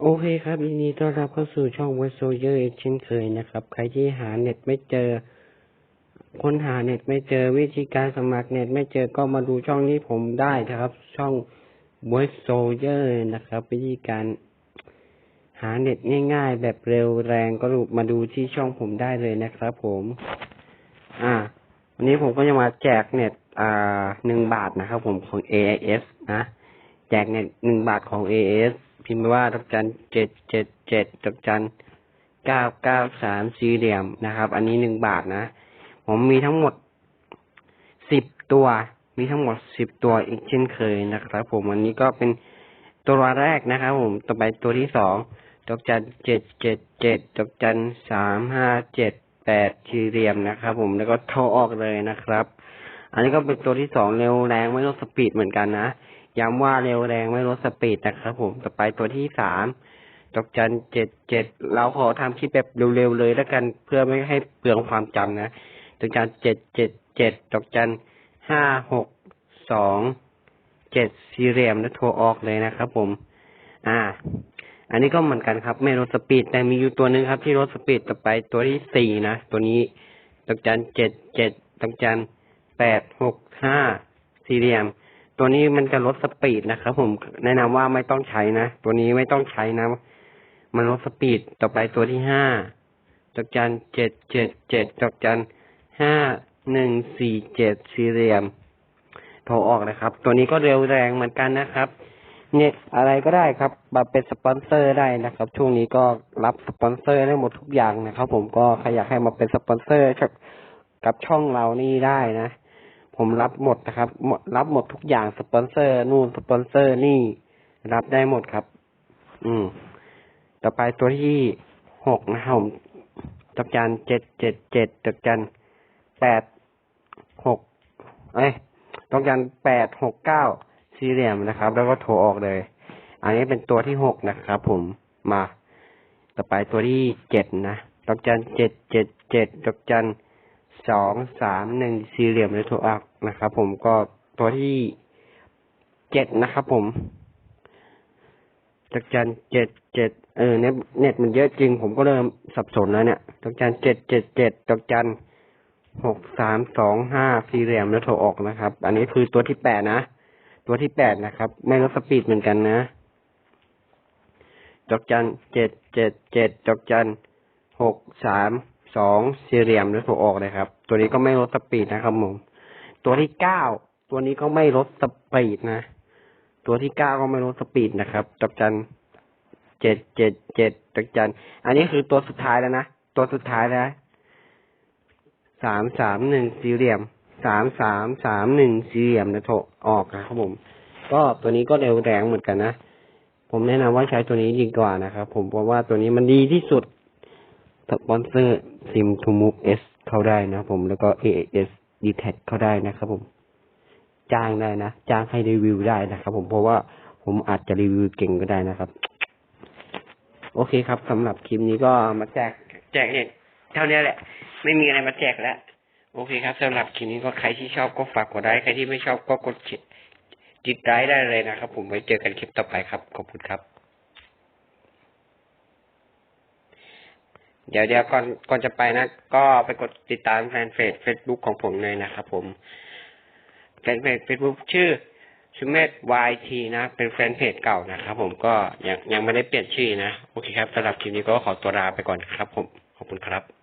โอเคครับยินดีต้อนรับเข้าสู่ช่อง w e s o y e r อีกเช่นเคยนะครับ ใครที่หาเน็ตไม่เจอ ค้นหาเน็ตไม่เจอวิธีการสมัครเน็ตไม่เจอก็มาดูช่องนี้ผมได้นะครับ ช่อง w e s o y e r นะครับ วิธีการหาเน็ตง่ายๆ แบบเร็วแรงก็มาดูที่ช่องผมได้เลยนะครับผม อ่า วันนี้ผมก็จะมาแจกเน็ต อ่าหนึ่งบาทนะครับผมของ AIS นะ แจกเน็ตหนึ่งบาทของ AIS พิมพ์ว่าดอกจันเจ็ดเจ็ดเจ็ดดอกจันเก้าเก้าสามสี่เหลี่ยมนะครับ อันนี้หนึ่งบาทนะ ผมมีทั้งหมดสิบตัว มีทั้งหมดสิบตัวอีกเช่นเคยนะครับ ผมอันนี้ก็เป็นตัวแรกนะครับผมต่อไปตัวที่สองดอกจันเจ็ดเจ็ดเจ็ดดอกจันสามห้าเจ็ดแปดสี่เหลี่ยมนะครับ ผมแล้วก็โทรออกเลยนะครับ อันนี้ก็เป็นตัวที่สองเร็วแรงไม่ลดสปีดเหมือนกันนะ ย้ำว่าเร็วแรงไม่ลดสปีดนะครับผมต่อไปตัวที่สามดอกจันเจ็ดเจ็ดเราขอทำคลิปแบบเร็วๆเลยแล้วกันเพื่อไม่ให้เปลืองความจำนะดอกจันเจ็ดเจ็ดเจ็ดดอกจันห้าหกสองเจ็ดสี่เหลี่ยมแล้วโทรออกเลยนะครับผม อ่า อันนี้ก็เหมือนกันครับ ไม่ลดสปีดแต่มีอยู่ตัวหนึ่งครับ ที่ลดสปีดต่อไปตัวที่สี่นะตัวนี้ดอกจันเจ็ดเจ็ดดอกจันแปดหกห้าสี่เหลี่ยม ตัวนี้มันจะลดสปีดนะครับผมแนะนำว่าไม่ต้องใช้นะ ตัวนี้ไม่ต้องใช้นะ มันลดสปีดต่อไปตัวที่ห้าดอกจันเจ็ดเจ็ดเจ็ดดอกจันห้าหนึ่งสี่เจ็ดสี่เหลี่ยมโทรออกนะครับ ตัวนี้ก็เร็วแรงเหมือนกันนะครับ เน็ตอะไรก็ได้ครับมาเป็นสปอนเซอร์ได้นะครับ ช่วงนี้ก็รับสปอนเซอร์ได้หมดทุกอย่างนะครับ ผมก็ใครอยากให้มาเป็นสปอนเซอร์กับช่องเรานี่ได้นะ ผมรับหมดนะครับ รับหมดทุกอย่างสปอนเซอร์นู่นสปอนเซอร์นี่รับได้หมดครับ อืม ต่อไปตัวที่หกนะครับผมดอกจันเจ็ดเจ็ดเจ็ดดอกจันแปดหกเอ้ยดอกจันแปดหกเก้าสี่เหลี่ยมนะครับ แล้วก็โทรออกเลย อันนี้เป็นตัวที่หกนะครับผมมา ต่อไปตัวที่เจ็ดนะดอกจันเจ็ดเจ็ดเจ็ดดอกจัน สองสามหนึ่งสี่เหลี่ยมแล้วโทรออกนะครับ ผมก็ตัวที่เจ็ดนะครับ ผมดอกจันเจ็ดเจ็ดเออเน็ตเน็ตมันเยอะจริง ผมก็เริ่มสับสนแล้วเนี่ยดอกจันเจ็ดเจ็ดเจ็ดดอกจันหกสามสองห้าสี่เหลี่ยมแล้วโทรออกนะครับ อันนี้คือตัวที่แปดนะ ตัวที่แปดนะครับ ไม่ลดสปีดเหมือนกันนะดอกจันเจ็ดเจ็ดเจ็ดดอกจันหกสาม สองสี่เหลี่ยมแล้วโทรออกเลยครับ ตัวนี้ก็ไม่ลดสปีดนะครับผมตัวที่เก้าตัวนี้ก็ไม่ลดสปีดนะ ตัวที่เก้าก็ไม่ลดสปีดนะครับดอกจันเจ็ดเจ็ดเจ็ดดอกจันอันนี้คือตัวสุดท้ายแล้วนะตัวสุดท้ายแล้วสามสามหนึ่งสี่เหลี่ยมสามสามสามหนึ่งสี่เหลี่ยมนะโทรออกนะครับผม ก็ตัวนี้ก็เร็วแรงเหมือนกันนะ ผมแนะนำว่าใช้ตัวนี้ดีกว่านะครับผมเพราะว่าตัวนี้มันดีที่สุด สปอนเซอร์ซิมทูมูฟเอสเข้าได้นะผมแล้วก็ AS d t แทเข้าได้นะครับผม จ้างได้นะ จ้างให้รีวิวได้นะครับผมเพราะว่าผมอาจจะรีวิวเก่งก็ได้นะครับ โอเคครับสำหรับคลิปนี้ก็มาแจกแจกเนี่ยเท่านี้แหละ ไม่มีอะไรมาแจกแล้วโอเคครับสำหรับคลิปนี้ก็ใครที่ชอบก็ฝากกดไลค์ใครที่ไม่ชอบก็กดจิตไลค์ได้เลยนะครับผมไว้เจอกันคลิปต่อไปครับขอบคุณครับ เดี๋ยวเดี๋ยวก่อนก่อนจะไปนะ ก็ไปกดติดตามแฟนเพจเฟซบุ๊กของผมเลยนะครับผม แฟนเพจเฟซบุ๊กชื่อชูเมธวายทีนะ เป็นแฟนเพจเก่านะครับผมก็ยังยังไม่ได้เปลี่ยนชื่อนะ โอเคครับสำหรับคลิปนี้ก็ขอตัวลาไปก่อนครับผม ขอบคุณครับ